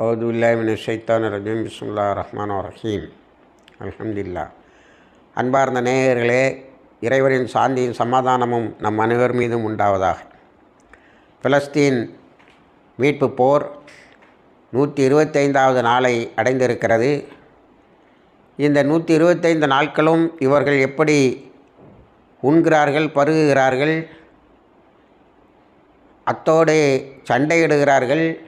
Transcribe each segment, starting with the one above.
அவுது இல்லாமின் ரஜீம் பிஸ்முல்லா ரஹ்மான் ரஹீம் அலமதுல்லா அன்பார்ந்த நேயர்களே இறைவரின் சாந்தியும் சமாதானமும் நம் அனைவர் மீதும் உண்டாவதாக. பிலஸ்தீன் மீட்பு போர் நூற்றி இருபத்தைந்தாவது நாளை அடைந்திருக்கிறது. இந்த நூற்றி இருபத்தைந்து நாட்களும் இவர்கள் எப்படி உண்கிறார்கள் பருகுகிறார்கள் அத்தோடு சண்டையிடுகிறார்கள்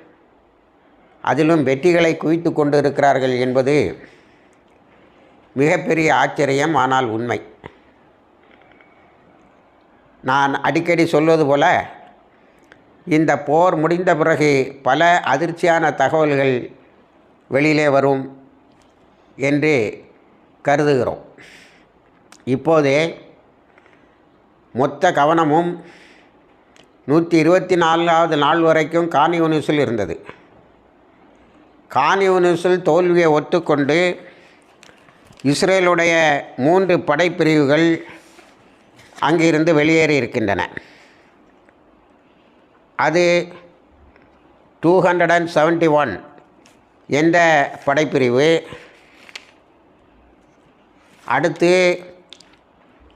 அதிலும் வெற்றிகளை குவித்து கொண்டு இருக்கிறார்கள் என்பது மிகப்பெரிய ஆச்சரியம் ஆனால் உண்மை. நான் அடிக்கடி சொல்வது போல இந்த போர் முடிந்த பிறகு பல அதிர்ச்சியான தகவல்கள் வெளியிலே வரும் என்று கருதுகிறோம். இப்போதே மொத்த கவனமும் நூற்றி இருபத்தி நாலாவது நாள் வரைக்கும் கானியூனிஸில் இருந்தது. கானியூனிஸில் தோல்வியை ஒத்துக்கொண்டு இஸ்ரேலுடைய மூன்று படைப்பிரிவுகள் அங்கிருந்து வெளியேறி இருக்கின்றன. அது two hundred and seventy one என்ற படைப்பிரிவு. அடுத்து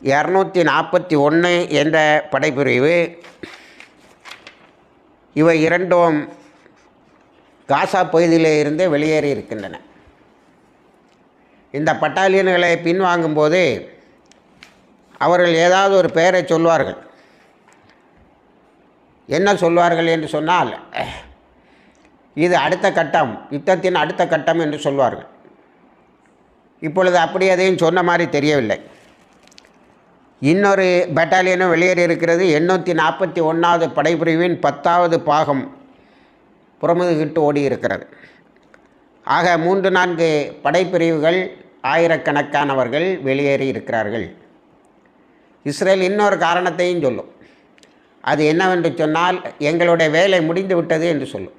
இரநூத்தி நாற்பத்தி ஒன்று என்ற படைப்பிரிவு. இவை இரண்டும் காசா பகுதியிலே இருந்து வெளியேறி இருக்கின்றன. இந்த பட்டாலியன்களை பின்வாங்கும்போது அவர்கள் ஏதாவது ஒரு பெயரை சொல்வார்கள். என்ன சொல்வார்கள் என்று சொன்னால் இது அடுத்த கட்டம் யுத்தத்தின் அடுத்த கட்டம் என்று சொல்வார்கள். இப்பொழுது அப்படி எதையும் சொன்ன மாதிரி தெரியவில்லை. இன்னொரு பட்டாலியனும் வெளியேறி இருக்கிறது. எண்ணூற்றி நாற்பத்தி ஒன்றாவது படைப்பிரிவின் பத்தாவது பாகம். புறமுதுகிட்டு ஓடி இருக்கிறது ஆக மூன்று நான்கு படைப்பிரிவுகள் ஆயிரக்கணக்கானவர்கள் வெளியேறி இருக்கிறார்கள். இஸ்ரேல் இன்னொரு காரணத்தையும் சொல்லும். அது என்னவென்று சொன்னால் எங்களுடைய வேலை முடிந்து விட்டது என்று சொல்லும்.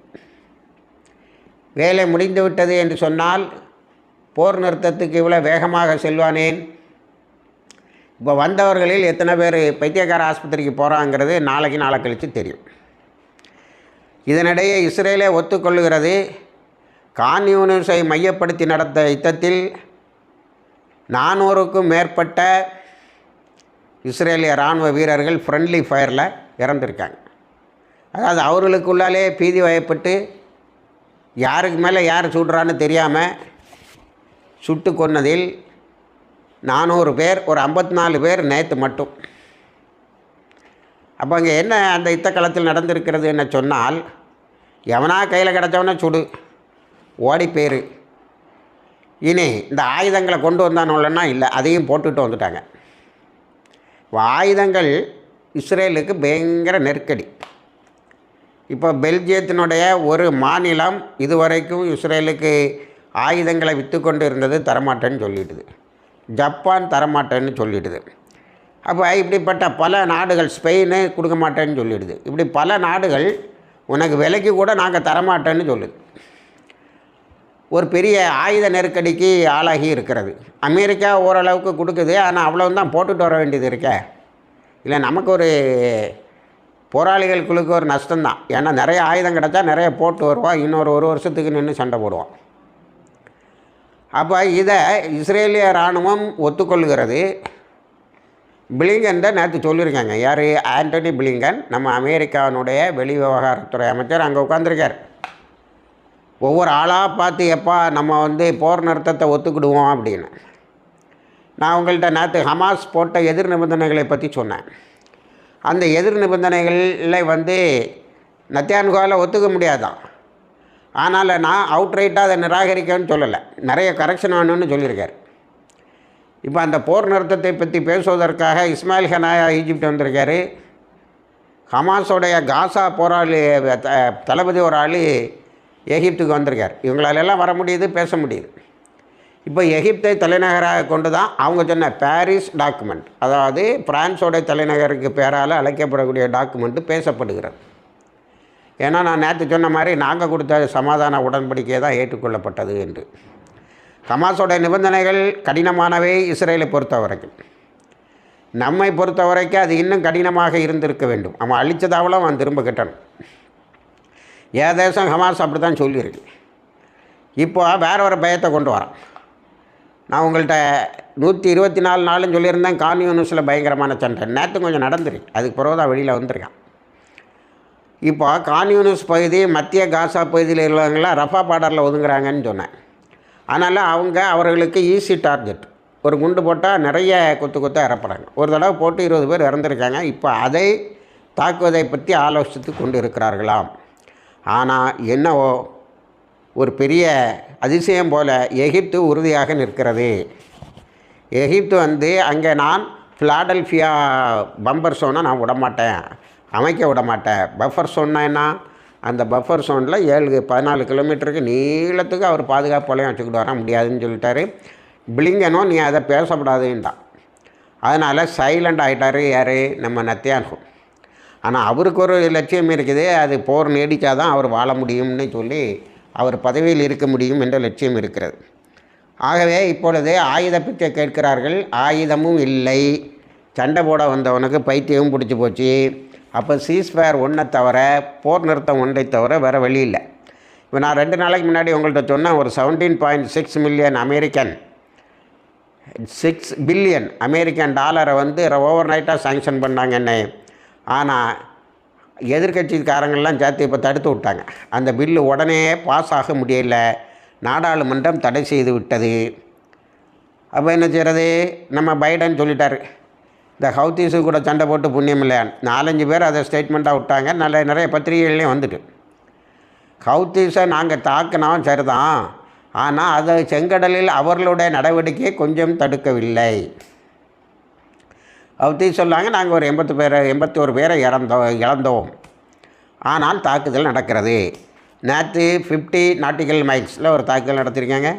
வேலை முடிந்து விட்டது என்று சொன்னால் போர் நிறுத்தத்துக்கு இவ்வளோ வேகமாக செல்வானேன்? இப்போ வந்தவர்களில் எத்தனை பேர் பைத்தியக்கார ஆஸ்பத்திரிக்கு போகிறாங்கிறது நாளைக்கு நாளை கழித்து தெரியும். இதனிடையே இஸ்ரேலே ஒத்துக்கொள்ளுகிறது கான் யூனிஸை மையப்படுத்தி நடந்த யுத்தத்தில் நானூறுக்கும் மேற்பட்ட இஸ்ரேலிய இராணுவ வீரர்கள் ஃப்ரெண்ட்லி ஃபயரில் இறந்துருக்காங்க. அதாவது அவர்களுக்குள்ளாலே பீதி வயப்பட்டு யாருக்கு மேலே யார் சுடுறான்னு தெரியாமல் சுட்டு கொன்னதில் நானூறு பேர் ஒரு ஐம்பத்தி நாலு பேர் நேற்று மட்டும். அப்போ அங்கே என்ன அந்த யுத்த களத்தில் நடந்திருக்கிறது என்ன சொன்னால் எவனா கையில் கிடச்சவனே சுடு ஓடி பேர். இனி இந்த ஆயுதங்களை கொண்டு வந்தானோன்னா இல்லை அதையும் போட்டுட்டு வந்துட்டாங்க. ஆயுதங்கள் இஸ்ரேலுக்கு பயங்கர நெருக்கடி. இப்போ பெல்ஜியத்தினுடைய ஒரு மாநிலம் இதுவரைக்கும் இஸ்ரேலுக்கு ஆயுதங்களை விற்று கொண்டு இருந்தது தரமாட்டேன்னு சொல்லிடுது. ஜப்பான் தரமாட்டேன்னு சொல்லிடுது. அப்போ இப்படிப்பட்ட பல நாடுகள் ஸ்பெயினு கொடுக்க மாட்டேன்னு சொல்லிடுது. இப்படி பல நாடுகள் உனக்கு விலைக்கு கூட நாங்கள் தரமாட்டேன்னு சொல்லுது. ஒரு பெரிய ஆயுத நெருக்கடிக்கு ஆளாகி இருக்கிறது. அமெரிக்கா ஓரளவுக்கு கொடுக்குது. ஆனால் அவ்வளவு தான் போட்டுட்டு வர வேண்டியது இருக்கே. இல்லை நமக்கு ஒரு போராளிகள் ஒரு நஷ்டம்தான் ஏன்னா நிறைய ஆயுதம் கிடச்சா நிறைய போட்டு வருவோம். இன்னொரு ஒரு வருஷத்துக்கு நின்று சண்டை போடுவோம். அப்போ இதை இஸ்ரேலிய இராணுவம் ஒத்துக்கொள்கிறது. பிளிங்கன் தான் நேற்று சொல்லியிருக்காங்க. யார்? Antony Blinken. நம்ம அமெரிக்காவினுடைய வெளி விவகாரத்துறை அமைச்சர் அங்கே உட்காந்துருக்கார் ஒவ்வொரு ஆளாக பார்த்து எப்பா நம்ம வந்து போர் நிறுத்தத்தை ஒத்துக்கிடுவோம் அப்படின்னு. நான் உங்கள்கிட்ட நேற்று ஹமாஸ் போட்ட எதிர் நிபந்தனைகளை பற்றி சொன்னேன். அந்த எதிர் நிபந்தனைகளில் வந்து நத்தியான்கோவில் ஒத்துக்க முடியாதான். ஆனால் நான் அவுட்ரைட்டாக அதை நிராகரிக்கன்னு சொல்லலை. நிறைய கரெக்ஷன் ஆகணும்னு சொல்லியிருக்கார். இப்போ அந்த போர் நிறுத்தத்தை பற்றி பேசுவதற்காக இஸ்மாயில் ஹனாயா ஈஜிப்ட் வந்திருக்காரு. ஹமாஸோடைய காசா போராளி த- தளபதி ஒரு ஆள் எகிப்துக்கு வந்திருக்கார். இவங்களாலெல்லாம் வர முடியுது பேச முடியுது. இப்போ எகிப்தை தலைநகராக கொண்டு தான் அவங்க சொன்ன பாரிஸ் டாக்குமெண்ட் அதாவது பிரான்ஸோடைய தலைநகருக்கு பேரால் அழைக்கப்படக்கூடிய டாக்குமெண்ட்டு பேசப்படுகிறது. ஏன்னா நான் நேற்று சொன்ன மாதிரி நாங்கள் கொடுத்த சமாதான உடன்படிக்கை தான் ஏற்றுக்கொள்ளப்பட்டது என்று. ஹமாஸோட நிபந்தனைகள் கடினமானவை இஸ்ரேலை பொறுத்த வரைக்கும் நம்மை பொறுத்த வரைக்கும் அது இன்னும் கடினமாக இருந்திருக்க வேண்டும். அவன் அழித்ததாவெல்லாம் அவன் திரும்ப கட்டணும். ஏன் தேசம் ஹமாஸ் அப்படி தான் சொல்லியிருக்கு. இப்போ வேற ஒரு பயத்தை கொண்டு வரான். நான் உங்கள்கிட்ட நூற்றி இருபத்தி நாலு நாளும் சொல்லியிருந்தேன் கான்யூனிஸில் பயங்கரமான சண்டை. நேற்று கொஞ்சம் நடந்துருக்கு அதுக்கு பிறகு தான் வெளியில் வந்திருக்கான். இப்போ கான்யூனிஸ் பகுதி மத்திய காசா பகுதியில் உள்ளவங்களாம் ரஃபா பார்டரில் ஒதுங்குறாங்கன்னு சொன்னேன். அதனால் அவங்க அவர்களுக்கு ஈஸி டார்கெட் ஒரு குண்டு போட்டால் நிறைய கொத்து கொத்து இறப்புறாங்க. ஒரு தடவை போட்டு இருபது பேர் இறந்துருக்காங்க. இப்போ அதை தாக்குவதை பற்றி ஆலோசித்து கொண்டு இருக்கிறார்களாம். ஆனால் என்னவோ ஒரு பெரிய அதிசயம் போல் எகிப்து உறுதியாக நிற்கிறது. எகிப்து வந்து அங்கே நான் ஃபிலாடல்ஃபியா பம்பர் சோனை நான் விடமாட்டேன். அமைக்க விட மாட்டேன் பஃபர் சோன்னா என்ன? அந்த பஃபர் சோனில் ஏழு பதினாலு கிலோமீட்டருக்கு நீளத்துக்கு அவர் பாதுகாப்பு வளையம் வச்சுக்கிட்டு வர முடியாதுன்னு சொல்லிட்டாரு. பிளிங்கனோ நீ அதை பேசப்படாதுன்றான் அதனால் சைலண்ட் ஆகிட்டாரு யார்? நம்ம நத்தியானு. ஆனால் அவருக்கு ஒரு லட்சியம் இருக்குது. அது போர் நீடித்தாதான் அவர் வாழ முடியும்னு சொல்லி அவர் பதவியில் இருக்க முடியும் என்ற லட்சியம் இருக்கிறது. ஆகவே இப்பொழுது ஆயுத பிச்சை கேட்கிறார்கள். ஆயுதமும் இல்லை. சண்டை போட வந்தவனுக்கு பைத்தியமும் பிடிச்சி போச்சு. அப்போ சீஸ்ஃபயர் ஒன்றை தவிர போர் நிறுத்தம் ஒன்றை தவிர வேறு வழி இல்லை. இப்போ நான் ரெண்டு நாளைக்கு முன்னாடி உங்கள்கிட்ட சொன்னேன் ஒரு seventeen point six million American six billion American டாலரை வந்து ஓவர் நைட்டாக சாங்ஷன் பண்ணாங்க என்னை ஆனால் எதிர்கட்சிக்காரங்கள்லாம் சேர்த்து இப்போ தடுத்து விட்டாங்க. அந்த பில்லு உடனே பாஸ் ஆக முடியல. நாடாளுமன்றம் தடை செய்து விட்டது. அப்போ என்ன செய்கிறது நம்ம பைடன் சொல்லிட்டார். இந்த ஹவுத்தீஸு கூட சண்டை போட்டு புண்ணியம் இல்லை நாலஞ்சு பேர் அதை ஸ்டேட்மெண்ட்டாக விட்டாங்க. நல்ல நிறைய பத்திரிகைகள்லையும் வந்துட்டு. ஹவுத்தீஸை நாங்கள் தாக்கினோம் சரிதான். ஆனால் அதை செங்கடலில் அவர்களுடைய நடவடிக்கையை கொஞ்சம் தடுக்கவில்லை. ஹவுத்தி சொல்லாங்க நாங்கள் ஒரு எண்பத்து பேரை எண்பத்தி ஒரு பேரை இறந்தோம் இழந்தோம். ஆனால் தாக்குதல் நடக்கிறது. நேற்று ஃபிஃப்டி நாட்டிக்கல் மைல்ஸில் ஒரு தாக்குதல் நடத்திருக்காங்க.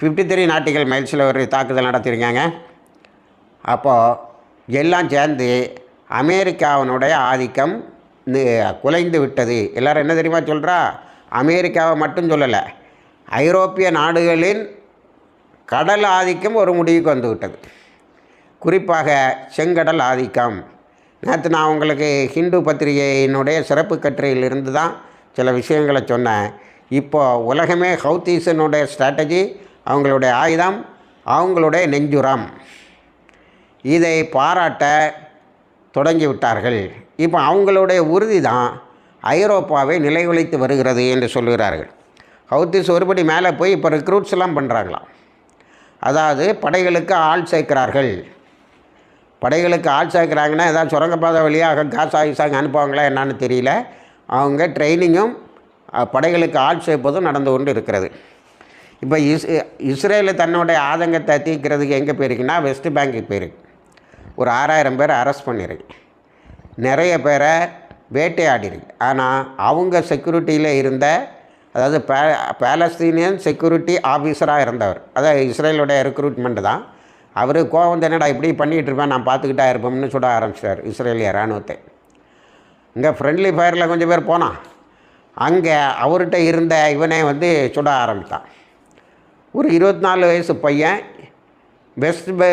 ஃபிஃப்டி த்ரீ நாட்டிக்கல் மைல்ஸில் ஒரு தாக்குதல் நடத்திருக்காங்க. அப்போது எல்லாம் சேர்ந்து அமெரிக்காவினுடைய ஆதிக்கம் குலைந்து விட்டது. எல்லோரும் என்ன தெரியுமா சொல்கிறா அமெரிக்காவை மட்டும் சொல்லலை. ஐரோப்பிய நாடுகளின் கடல் ஆதிக்கம் ஒரு முடிவுக்கு வந்து விட்டது. குறிப்பாக செங்கடல் ஆதிக்கம். நேற்று நான் உங்களுக்கு ஹிந்து பத்திரிகையினுடைய சிறப்பு கட்டுரையிலிருந்து தான் சில விஷயங்களை சொன்னேன். இப்போது உலகமே ஹவுத்தீசனுடைய ஸ்ட்ராட்டஜி அவங்களுடைய ஆயுதம் அவங்களுடைய நெஞ்சுரம். இதை பாராட்ட தொடங்கி விட்டார்கள் இப்போ அவங்களுடைய உறுதி தான் ஐரோப்பாவை நிலைகுலைத்து வருகிறது என்று சொல்கிறார்கள் ஹவுத்திஸ் ஒருபடி மேலே போய் இப்போ ரெக்ரூட்ஸ் எல்லாம் பண்ணுறாங்களாம் அதாவது படைகளுக்கு ஆள் சேர்க்கிறார்கள். படைகளுக்கு ஆள் சேர்க்குறாங்கன்னா ஏதாவது சுரங்கப்பாதை வழியாக காசா ஈசாங்க அனுப்புவாங்களா என்னான்னு தெரியல. அவங்க ட்ரைனிங்கும் படைகளுக்கு ஆள் சேர்ப்பதும் நடந்து கொண்டு இருக்கிறது. இப்போ இஸ் இஸ்ரேலு தன்னுடைய ஆதங்கத்தை தீர்க்கிறதுக்கு எங்கே போயிருக்குன்னா வெஸ்ட் பேங்க்கு போயிருக்கு. ஒரு ஆறாயிரம் பேரை அரெஸ்ட் பண்ணிடுறீங்க நிறைய பேரை வேட்டையாடிருக்கு ஆனால் அவங்க செக்யூரிட்டியில் இருந்த அதாவது பே பேலஸ்தீனியன் செக்யூரிட்டி ஆஃபீஸராக இருந்தவர். அதாவது இஸ்ரேலுடைய ரெக்ரூட்மெண்ட் தான். அவர் கோவம் என்னடா இப்படி பண்ணிகிட்டு இருப்பேன் நான் பார்த்துக்கிட்டா இருப்போம்னு சுட ஆரம்பிச்சிட்டார் இஸ்ரேலிய இராணுவத்தை இங்கே ஃப்ரெண்ட்லி ஃபயரில் கொஞ்சம் பேர் போனான் அங்கே அவர்கிட்ட இருந்த இவனே வந்து சுட ஆரம்பித்தான். ஒரு இருபத்தி நாலு வயசு பையன் வெஸ்ட் பே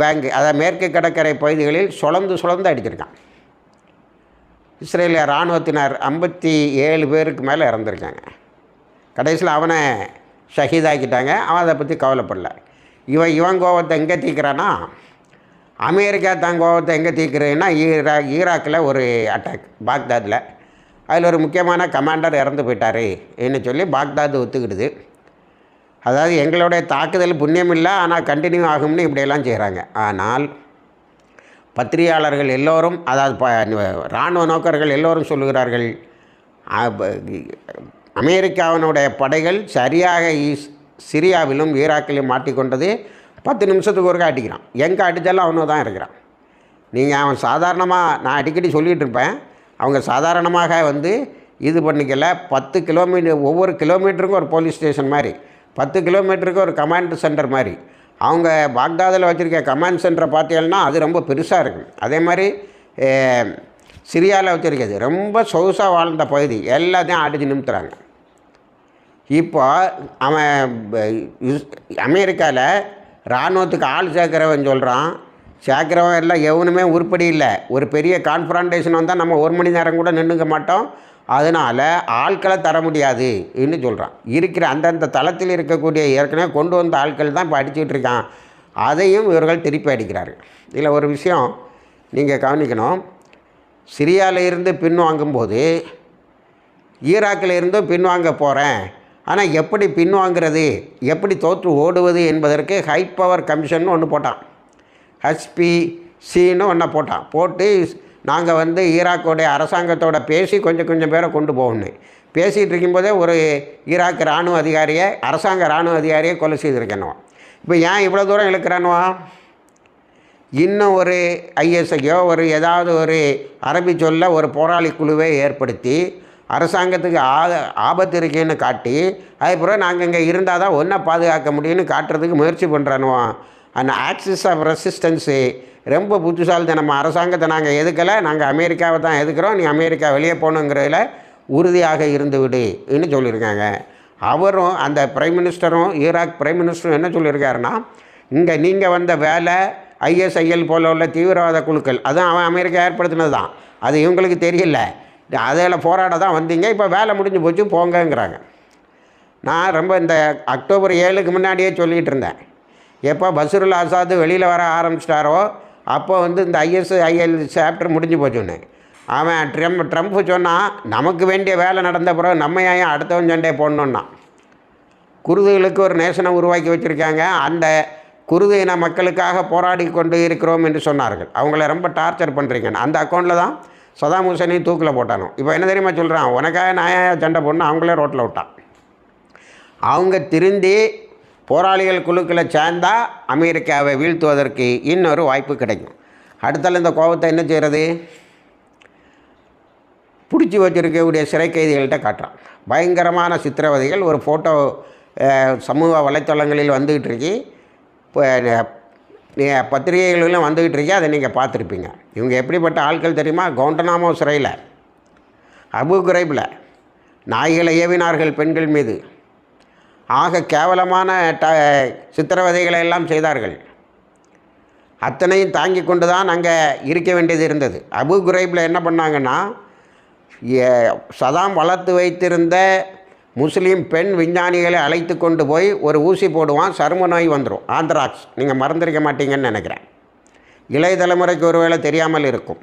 பேங்க் அதாவது மேற்கு கடற்கரை பகுதிகளில் சுழந்து சுழந்து அடிச்சிருக்கான். இஸ்ரேலிய இராணுவத்தினர் ஐம்பத்தி ஏழு பேருக்கு மேலே இறந்துருக்காங்க. கடைசியில் அவனை ஷஹீதாக்கிட்டாங்க அவன் அதை பற்றி கவலைப்படல. இவன் இவன் கோவத்தை எங்கே தீர்க்கிறான்னா அமெரிக்கா தன் கோவத்தை எங்கே தீர்க்கிறதுன்னா ஈரா ஈராக்கில் ஒரு அட்டாக் பாக்தாதில். அதில் ஒரு முக்கியமான கமாண்டர் இறந்து போயிட்டாரு என்ன சொல்லி பாக்தாத் ஒத்துக்கிடுது. அதாவது எங்களுடைய தாக்குதல் புண்ணியம் இல்லை ஆனால் கண்டினியூ ஆகும்னு இப்படியெல்லாம் செய்கிறாங்க. ஆனால் பத்திரிகையாளர்கள் எல்லோரும் அதாவது ப இராணுவ நோக்கர்கள் எல்லோரும் சொல்லுகிறார்கள் அமெரிக்காவினுடைய படைகள் சரியாக ஈஸ் சிரியாவிலும் ஈராக்கிலும் மாட்டிக்கொண்டது பத்து நிமிஷத்துக்கு ஒருக்கா அடிக்கிறான். எங்கே அடித்தாலும் அவனு தான் இருக்கிறான். நீங்கள் அவன் சாதாரணமாக நான் அடிக்கடி சொல்லிகிட்டு இருப்பேன் அவங்க சாதாரணமாக வந்து இது பண்ணிக்கல பத்து கிலோமீட்டர் ஒவ்வொரு கிலோமீட்டருக்கும் ஒரு போலீஸ் ஸ்டேஷன் மாதிரி. பத்து கிலோமீட்டருக்கு ஒரு கமாண்ட் சென்டர் மாதிரி. அவங்க பாக்தாதில் வச்சுருக்க கமாண்ட் சென்டரை பார்த்தீங்கன்னா அது ரொம்ப பெருசாக இருக்கும். அதே மாதிரி சிரியாவில் வச்சுருக்கிறது. ரொம்ப சொகுசாக வாழ்ந்த பகுதி. எல்லாத்தையும் அடித்து நிமித்துறாங்க. இப்போ அவன் அமெரிக்காவில் இராணுவத்துக்கு ஆள் சேர்க்குறவன் சொல்கிறான் சேர்க்குறவன் எல்லாம் எவனுமே உருப்படி இல்லை. ஒரு பெரிய கான்ஃபரண்டேஷன் வந்தால் நம்ம ஒரு மணி நேரம் கூட நின்றுக்க மாட்டோம். அதனால் ஆட்களை தர முடியாது என்று சொல்கிறான் இருக்கிற அந்தந்த தளத்தில் இருக்கக்கூடிய ஏற்கனவே கொண்டு வந்த ஆட்கள் தான் இப்போ அடிச்சுட்டு இருக்கான். அதையும் இவர்கள் திருப்பி அடிக்கிறார்கள். இதில் ஒரு விஷயம் நீங்கள் கவனிக்கணும். சிரியாவில் இருந்து பின்வாங்கும்போது ஈராக்கில் இருந்தும் பின்வாங்க போகிறேன் ஆனால் எப்படி பின்வாங்கிறது எப்படி தோற்று ஓடுவது என்பதற்கு ஹை பவர் கமிஷன் ஒன்று போட்டான். ஹெச்பிசின்னு ஒன்றை போட்டான். போட்டு நாங்கள் வந்து ஈராக்கோடைய அரசாங்கத்தோட பேசி கொஞ்சம் கொஞ்சம் பேரை கொண்டு போகணும் பேசிகிட்டு இருக்கும்போதே ஒரு ஈராக் இராணுவ அதிகாரியை அரசாங்க இராணுவ அதிகாரியை கொலை செய்திருக்கணும் இப்போ ஏன் இவ்வளோ தூரம் இழுக்கிறானுவா இன்னும் ஒரு ஐஎஸ்ஐயோ ஒரு ஏதாவது ஒரு அரபி சொல்ல ஒரு போராளி குழுவை ஏற்படுத்தி அரசாங்கத்துக்கு ஆ ஆபத்து இருக்குன்னு காட்டி அதுக்கப்புறம் நாங்கள் இங்கே இருந்தால் தான் ஒன்றை பாதுகாக்க முடியும்னு காட்டுறதுக்கு முயற்சி பண்ணுறானுவான் அந்த ஆக்சிஸ் ஆஃப் ரெசிஸ்டன்ஸு ரொம்ப புத்திசாலித்தனம் அரசாங்கத்தை நாங்கள் எதுக்கலை நாங்கள் அமெரிக்காவை தான் எதுக்குறோம் நீ அமெரிக்கா வெளியே போகணுங்கிறதுல உறுதியாக இருந்து விடுன்னு சொல்லியிருக்காங்க. அவரும் அந்த பிரைம் மினிஸ்டரும் ஈராக் பிரைம் மினிஸ்டரும் என்ன சொல்லியிருக்காருன்னா இங்கே நீங்கள் வந்த வேலை ஐஎஸ்ஐஎல் போல உள்ள தீவிரவாத குழுக்கள் அதுவும் அவன் அமெரிக்கா ஏற்படுத்தினது தான். அது இவங்களுக்கு தெரியல. அதில் போராட தான் வந்தீங்க இப்போ வேலை முடிஞ்சு போச்சு போங்கங்கிறாங்க. நான் ரொம்ப இந்த அக்டோபர் ஏழுக்கு முன்னாடியே சொல்லிகிட்டு இருந்தேன். எப்போ பசுருல் ஆசாத் வெளியில் வர ஆரம்பிச்சிட்டாரோ அப்போ வந்து இந்த ஐஎஸ்ஐஎல் சாப்டர் முடிஞ்சு போச்சுன்னு அவன் ட்ரம் ட்ரம்ப் சொன்னால் நமக்கு வேண்டிய வேலை நடந்த பிறகு நம்ம ஏன் அடுத்தவன் சண்டையை போடணுன்னா குருதுகளுக்கு ஒரு நேசனை உருவாக்கி வச்சுருக்காங்க. அந்த குருது இன மக்களுக்காக போராடி கொண்டு இருக்கிறோம் என்று சொன்னார்கள். அவங்கள ரொம்ப டார்ச்சர் பண்ணுறீங்க அந்த அக்கௌண்ட்டில் தான் சதாம் ஹுசனையும் தூக்கில் போட்டானோ? இப்போ என்ன தெரியுமா சொல்கிறான் உனக்காக நான் சண்டை போடணும் அவங்களே ரோட்டில் விட்டான். அவங்க திருந்தி போராளிகள் குழுக்களை சேர்ந்தால் அமெரிக்காவை வீழ்த்துவதற்கு இன்னொரு வாய்ப்பு கிடைக்கும். அடுத்தால் இந்த கோபத்தை என்ன செய்கிறது? பிடிச்சி வச்சிருக்கக்கூடிய சிறை கைதிகள்கிட்ட காட்டுறான். பயங்கரமான சித்திரவதைகள் ஒரு ஃபோட்டோ சமூக வலைத்தளங்களில் வந்துக்கிட்டு இருக்கு. இப்போ பத்திரிகைகளிலும் வந்துக்கிட்டு இருக்கு. அதை நீங்கள் பார்த்துருப்பீங்க. இவங்க எப்படிப்பட்ட ஆட்கள் தெரியுமா? கவுண்டனாமோ சிறையில் அபு குரைபில் நாய்களை ஏவினார்கள் பெண்கள் மீது. ஆக கேவலமான ட சித்திரவதைகளை எல்லாம் செய்தார்கள். அத்தனையும் தாங்கி கொண்டு தான் அங்கே இருக்க வேண்டியது இருந்தது. அபு குரைபில் என்ன பண்ணாங்கன்னா சதாம் வளர்த்து வைத்திருந்த முஸ்லீம் பெண் விஞ்ஞானிகளை அழைத்து கொண்டு போய் ஒரு ஊசி போடுவான் சரும நோய் வந்துடும் ஆந்த்ராக்ஸ். நீங்கள் மறந்துருக்க மாட்டீங்கன்னு நினைக்கிறேன். இளைய தலைமுறைக்கு ஒருவேளை தெரியாமல் இருக்கும்.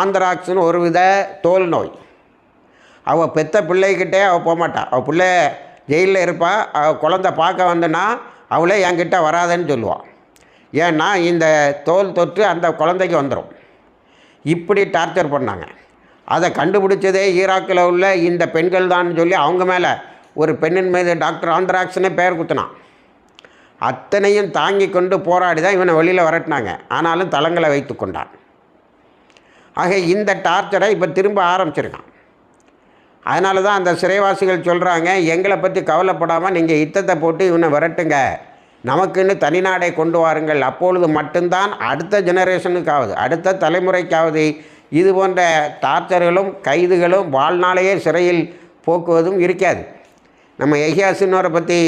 ஆந்த்ராக்ஸ்னு ஒரு வித தோல் நோய். அவள் பெத்த பிள்ளைகிட்டே அவள் போகமாட்டாள் அவள் பிள்ளை ஜெயிலில் இருப்பாள் குழந்த பார்க்க வந்தேன்னா அவளே என்கிட்ட வராதன்னு சொல்லுவாள் ஏன்னா இந்த தோல் தொற்று அந்த குழந்தைக்கு வந்துடும் இப்படி டார்ச்சர் பண்ணாங்க. அதை கண்டுபிடிச்சதே ஈராக்கில் உள்ள இந்த பெண்கள் தான் சொல்லி அவங்க மேலே ஒரு பெண்ணின் மீது டாக்டர் ஆந்திராக்ஸ்னே பெயர் குத்தினான் அத்தனையும் தாங்கி கொண்டு போராடி தான் இவனை வெளியில் வரட்டினாங்க. ஆனாலும் தளங்களை வைத்து கொண்டான். ஆக இந்த டார்ச்சரை இப்போ திரும்ப ஆரம்பிச்சிருக்கான். அதனால தான் அந்த சிறைவாசிகள் சொல்கிறாங்க எங்களை பற்றி கவலைப்படாமல் நீங்கள் யுத்தத்தை போட்டு இவனை விரட்டுங்க. நமக்குன்னு தனிநாடை கொண்டு வாருங்கள். அப்பொழுது மட்டும்தான் அடுத்த ஜெனரேஷனுக்காவது அடுத்த தலைமுறைக்காவது இது போன்ற டார்ச்சர்களும் கைதுகளும் வாழ்நாளையே சிறையில் போக்குவதும் இருக்காது. நம்ம எஹியாசினோரை பற்றி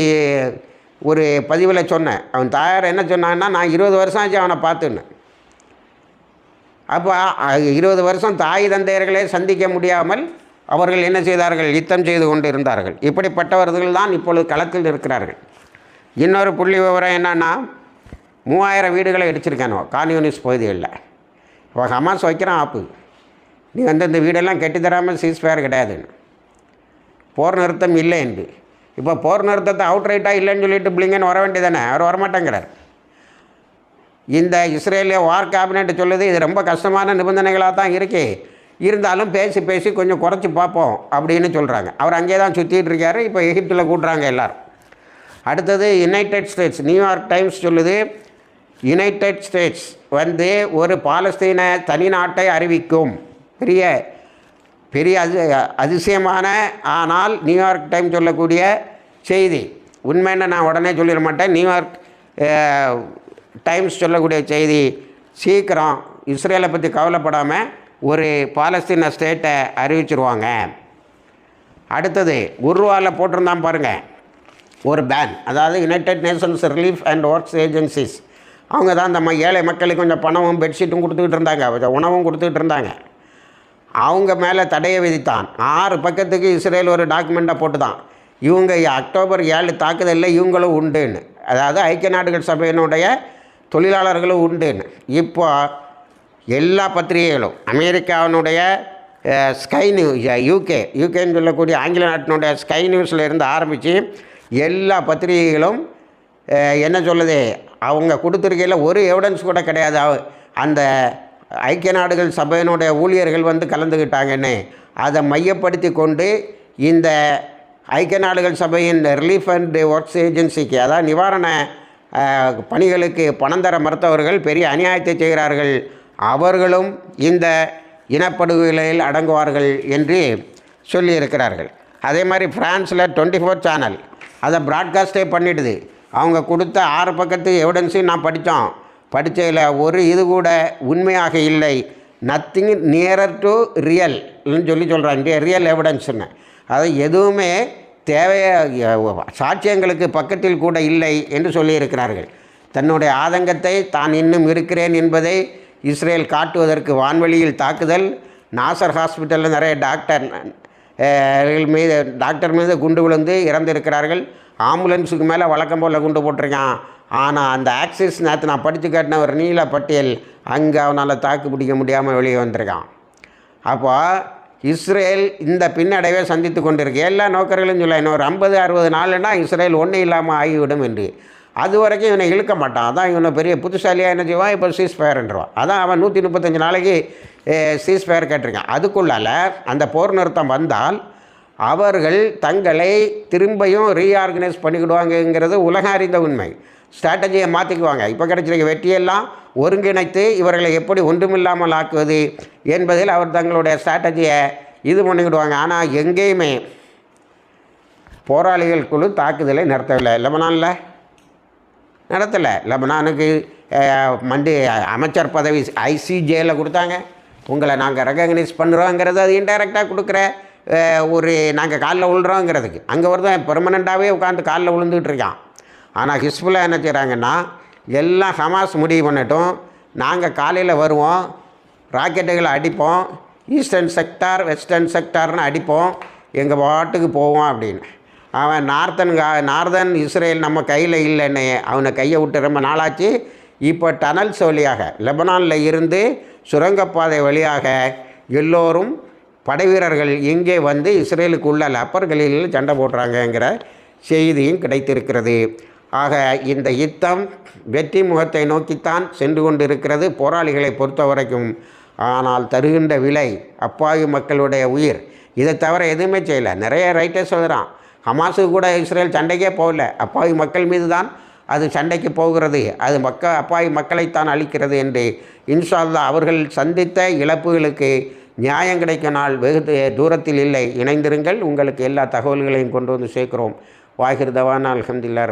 ஒரு பதிவில் சொன்னேன். அவன் தாயார் என்ன சொன்னான்னா நான் இருபது வருஷம் ஆச்சு அவனை பார்த்துன்னு. அப்போ இருபது வருஷம் தாய் தந்தையர்களே சந்திக்க முடியாமல் அவர்கள் என்ன செய்தார்கள்? யுத்தம் செய்து கொண்டு இருந்தார்கள் இப்படிப்பட்டவர்கள் தான் இப்பொழுது களத்தில் இருக்கிறார்கள். இன்னொரு புள்ளி விவரம் என்னன்னா மூவாயிரம் வீடுகளை இடிச்சிருக்கானோ கான்யூனிஸ்ட் பகுதிகளில். இப்போ ஹமாஸ் வைக்கிறான் ஆப்பு. நீ வந்து இந்த வீடெல்லாம் கட்டித்தராமல் சீஸ்ஃபயர் கிடையாதுன்னு. போர் நிறுத்தம் இல்லை என்று. இப்போ போர் நிறுத்தத்தை அவுட் ரைட்டாக இல்லைன்னு சொல்லிட்டு பிளிங்கன் வர வேண்டியதானே? அவர் வரமாட்டேங்கிறார். இந்த இஸ்ரேலிய வார் கேபினெட் சொல்லுது இது ரொம்ப கஷ்டமான நிபந்தனைகளாக தான் இருக்கே. இருந்தாலும் பேசி பேசி கொஞ்சம் குறைச்சி பார்ப்போம் அப்படின்னு சொல்கிறாங்க அவர் அங்கே தான் சுற்றிட்டு இருக்காரு. இப்போ எகிப்தில் கூட்டுறாங்க எல்லோரும். அடுத்தது United States New York Times சொல்லுது யுனைடெட் ஸ்டேட்ஸ் வந்து ஒரு பாலஸ்தீன தனி நாட்டை அறிவிக்கும். பெரிய பெரிய அது அதிசயமான ஆனால் நியூயார்க் டைம் சொல்லக்கூடிய செய்தி. உண்மைன்னு நான் உடனே சொல்லிட மாட்டேன். நியூயார்க் டைம்ஸ் சொல்லக்கூடிய செய்தி சீக்கிரம் இஸ்ரேலை பற்றி கவலைப்படாமல் ஒரு பாலஸ்தீன ஸ்டேட்டை அறிவிச்சிருவாங்க. அடுத்தது குர்வாவில் போட்டிருந்தான் பாருங்கள் ஒரு பேன் அதாவது United Nations relief and works agencies அவங்க தான் அந்த ம- ஏழை மக்களுக்கு கொஞ்சம் பணமும் பெட்ஷீட்டும் கொடுத்துக்கிட்டு இருந்தாங்க. கொஞ்சம் உணவும் கொடுத்துக்கிட்டு இருந்தாங்க. அவங்க மேலே தடையை விதித்தான். ஆறு பக்கத்துக்கு இஸ்ரேல் ஒரு டாக்குமெண்ட்டை போட்டுதான். இவங்க அக்டோபர் ஏழு தாக்குதலில் இவங்களும் உண்டுன்னு. அதாவது ஐக்கிய நாடுகள் சபையினுடைய தொழிலாளர்களும் உண்டுன்னு. இப்போ எல்லா பத்திரிகைகளும் அமெரிக்காவினுடைய ஸ்கை நியூஸ் யூகே யூகேன்னு சொல்லக்கூடிய ஆங்கில நாட்டினுடைய ஸ்கை நியூஸில் இருந்து ஆரம்பித்து எல்லா பத்திரிகைகளும் என்ன சொல்லுது? அவங்க கொடுத்துருக்கையில் ஒரு எவிடன்ஸ் கூட கிடையாது. அந்த ஐக்கிய நாடுகள் சபையினுடைய ஊழியர்கள் வந்து கலந்துக்கிட்டாங்கன்னு அதை மையப்படுத்தி கொண்டு இந்த ஐக்கிய நாடுகள் சபையின் ரிலீஃப் அண்ட் ஒர்க்ஸ் ஏஜென்சிக்கு அதாவது நிவாரண பணிகளுக்கு பணம் தர மறுத்தவர்கள் பெரிய அநியாயத்தை செய்கிறார்கள். அவர்களும் இந்த இனப்படுகொலையில் அடங்குவார்கள் என்று சொல்லியிருக்கிறார்கள். அதே மாதிரி ஃப்ரான்ஸில் டுவெண்ட்டி ஃபோர் சேனல் அதை ப்ராட்காஸ்டே பண்ணிடுது. அவங்க கொடுத்த ஆறு பக்கத்து எவிடன்ஸையும் நான் படித்தோம். படித்ததில் ஒரு இது கூட உண்மையாக இல்லை. நத்திங் நியரர் டு ரியல்னு சொல்லி சொல்கிறாங்க. ரியல் எவிடன்ஸ்னு அது எதுவுமே தேவைய சாட்சியங்களுக்கு பக்கத்தில் கூட இல்லை என்று சொல்லியிருக்கிறார்கள். தன்னுடைய ஆதங்கத்தை தான் இன்னும் இருக்கிறேன் என்பதை இஸ்ரேல் காட்டுவதற்கு வான்வெளியில் தாக்குதல். நாசர் ஹாஸ்பிட்டலில் நிறைய டாக்டர் மீது டாக்டர் மீது குண்டு விழுந்து இறந்திருக்கிறார்கள். ஆம்புலன்ஸுக்கு மேலே வழக்கம் போல் குண்டு போட்டிருக்கான். ஆனால் அந்த ஆக்சிஸ் நேற்று நான் படித்து காட்டின ஒரு நீல பட்டியல் அங்கே அவனால் தாக்கு பிடிக்க முடியாமல் வெளியே வந்திருக்கான். அப்போ இஸ்ரேல் இந்த பின்னடைவை சந்தித்து கொண்டிருக்கு. எல்லா நோக்கர்களும் சொல்ல இன்னும் ஒரு ஐம்பது அறுபது நாள்னால் இஸ்ரேல் ஒன்றும் இல்லாமல் ஆகிவிடும் என்று. அது வரைக்கும் இவனை இழுக்க மாட்டான். அதான் இவனை பெரிய புத்திசாலியாக என்ன செய்வான்? இப்போ சீஸ் ஃபயர்ன்றவான் அதான் அவன் நூற்றி முப்பத்தஞ்சு நாளைக்கு சீஸ் ஃபயர் கேட்டிருக்கான். அதுக்குள்ளால அந்த போர் நிறுத்தம் வந்தால் அவர்கள் தங்களை திரும்பியும் ரீஆர்கனைஸ் பண்ணிக்கிடுவாங்கங்கிறது உலக அறிந்த உண்மை. ஸ்ட்ராட்டஜியை மாற்றிக்குவாங்க இப்போ கிடைச்சிருக்க வெற்றியெல்லாம் ஒருங்கிணைத்து இவர்களை எப்படி ஒன்றுமில்லாமல் ஆக்குவது என்பதில் அவர் தங்களுடைய ஸ்ட்ராட்டஜியை இது பண்ணிக்கிடுவாங்க. ஆனால் எங்கேயுமே போராளிகள் குழு தாக்குதலை நடத்தவில்லை லெபனானில் நடத்தலை. லெபனானுக்கு மண்டி அமைச்சர் பதவி ஐசிஜேயில் கொடுத்தாங்க. உங்களை நாங்கள் ரெக்கக்னைஸ் பண்ணுறோங்கிறது அது இன்டைரக்டாக கொடுக்குற ஒரு நாங்கள் காலில் விழுறோங்கிறதுக்கு. அங்கே ஒருத்தன் பெர்மனண்ட்டாகவே உட்காந்து காலில் விழுந்துக்கிட்டு இருக்கான். ஆனால் ஹிஸ்புல்லா என்ன செய்கிறாங்கன்னா எல்லாம் ஹமாஸ் முடிவு பண்ணட்டும். நாங்கள் காலையில் வருவோம். ராக்கெட்டுகளை அடிப்போம். ஈஸ்டர்ன் செக்டார் வெஸ்டர்ன் செக்டார்னு அடிப்போம். எங்கள் பாட்டுக்கு போவோம் அப்படின்னு. அவன் நார்த்தன் கா- நார்தன் இஸ்ரேல் நம்ம கையில் இல்லைன்னு அவனை கையை விட்டு ரொம்ப நாளாச்சு. இப்போ டனல்ஸ் வழியாக லெபனானில் இருந்து சுரங்கப்பாதை வழியாக எல்லோரும் படைவீரர்கள் இங்கே வந்து இஸ்ரேலுக்கு உள்ள லப்பர்களில் கலீலில் சண்டை போடுறாங்கங்கிற செய்தியும் கிடைத்திருக்கிறது. ஆக இந்த யுத்தம் வெற்றி முகத்தை நோக்கித்தான் சென்று கொண்டிருக்கிறது போராளிகளை பொறுத்த வரைக்கும் ஆனால் தருகின்ற விலை அப்பாவி மக்களுடைய உயிர். இதை தவிர எதுவுமே செய்யலை. நிறைய ரைட்டர்ஸ் சொல்கிறான் ஹமாஸுக்கு கூட இஸ்ரேல் சண்டைக்கே போகல. அப்பாவி மக்கள் மீது தான் அது சண்டைக்கு போகிறது. அது மக்க அப்பாவி மக்களைத்தான் அளிக்கிறது என்று இன்ஷால்லா அவர்கள் சந்தித்த இழப்புகளுக்கு நியாயம் கிடைக்கும் நாள் வெகு தூரத்தில் இல்லை. இணைந்திருங்கள். உங்களுக்கு எல்லா தகவல்களையும் கொண்டு வந்து சேர்க்கிறோம். வாகிர் தவானா அல்ஹம்துலில்லாஹ்